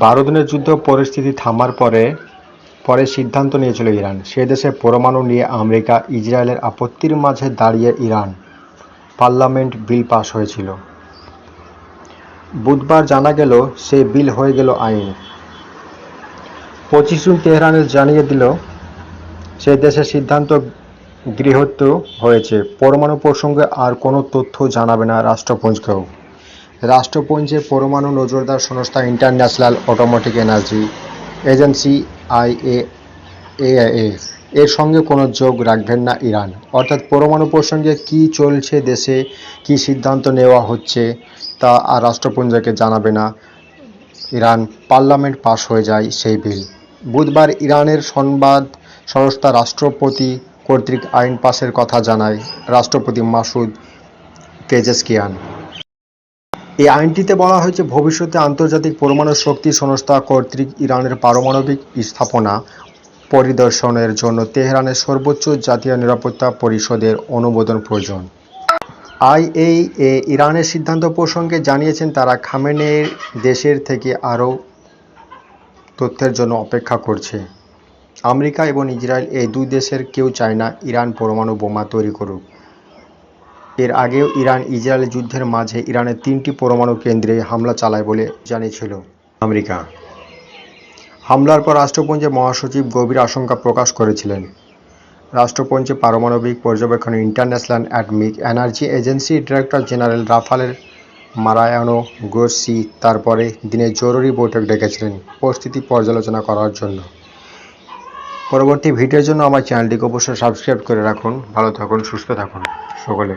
বারো দিনের যুদ্ধ পরিস্থিতি থামার পরে পরে সিদ্ধান্ত নিয়েছিল ইরান। সে দেশে পরমাণু নিয়ে আমেরিকা, ইসরায়েলের আপত্তির মাঝে দাঁড়িয়ে ইরান পার্লামেন্ট বিল পাস হয়েছিল। বুধবার জানা গেল, সে বিল হয়ে গেল আইন। পঁচিশ জুন তেহরানে জানিয়ে দিল, সে দেশের সিদ্ধান্ত গৃহীত হয়েছে। পরমাণু প্রসঙ্গে আর কোনো তথ্য জানাবে না রাষ্ট্রপুঞ্জকেও। রাষ্ট্রপুঞ্জে পরমাণু নজরদার সংস্থা International Automatic Energy Agency IAAF এর সঙ্গে কোনো যোগ রাখবেন না ইরান। অর্থাৎ পরমাণু প্রসঙ্গে কি চলছে দেশে, কি সিদ্ধান্ত নেওয়া হচ্ছে, তা আর রাষ্ট্রপুঞ্জকে জানাবে না। ইরান পার্লামেন্ট পাশ হয়ে যায় সেই বিল। বুধবার ইরানের সংবাদ সংস্থা রাষ্ট্রপতি কর্তৃক আইন পাশের কথা জানায় রাষ্ট্রপতি মাসুদ পেজেসকিয়ান এই আইনটিতে বলা হয়েছে, ভবিষ্যতে আন্তর্জাতিক পরমাণু শক্তি সংস্থা কর্তৃক ইরানের পারমাণবিক স্থাপনা পরিদর্শনের জন্য তেহরানের সর্বোচ্চ জাতীয় নিরাপত্তা পরিষদের অনুমোদন প্রয়োজন। আইএইএ ইরানের সিদ্ধান্ত প্রসঙ্গে জানিয়েছেন, তারা খামেনের দেশের থেকে আরও তথ্যের জন্য অপেক্ষা করছে। আমেরিকা এবং ইসরায়েল, এই দুই দেশের কেউ চায় না ইরান পরমাণু বোমা তৈরি করুক। এর আগেও ইরান ইসরায়েল যুদ্ধের মাঝে ইরানের তিনটি পরমাণু কেন্দ্রে হামলা চালায় বলে জানিয়েছিল আমেরিকা। হামলার পর রাষ্ট্রপুঞ্জে মহাসচিব গভীর আশঙ্কা প্রকাশ করেছিলেন। রাষ্ট্রপুঞ্জে পারমাণবিক পর্যবেক্ষণে ইন্টারন্যাশনাল অ্যাটমিক এনার্জি এজেন্সির ডিরেক্টর জেনারেল রাফালের মারায়ানো গ্রোসি তারপরে দিনে জরুরি বৈঠক ডেকেছিলেন পরিস্থিতি পর্যালোচনা করার জন্য। পরবর্তী ভিডিওর জন্য আমার চ্যানেলটিকে অবশ্যই সাবস্ক্রাইব করে রাখুন। ভালো থাকুন, সুস্থ থাকুন সকলে।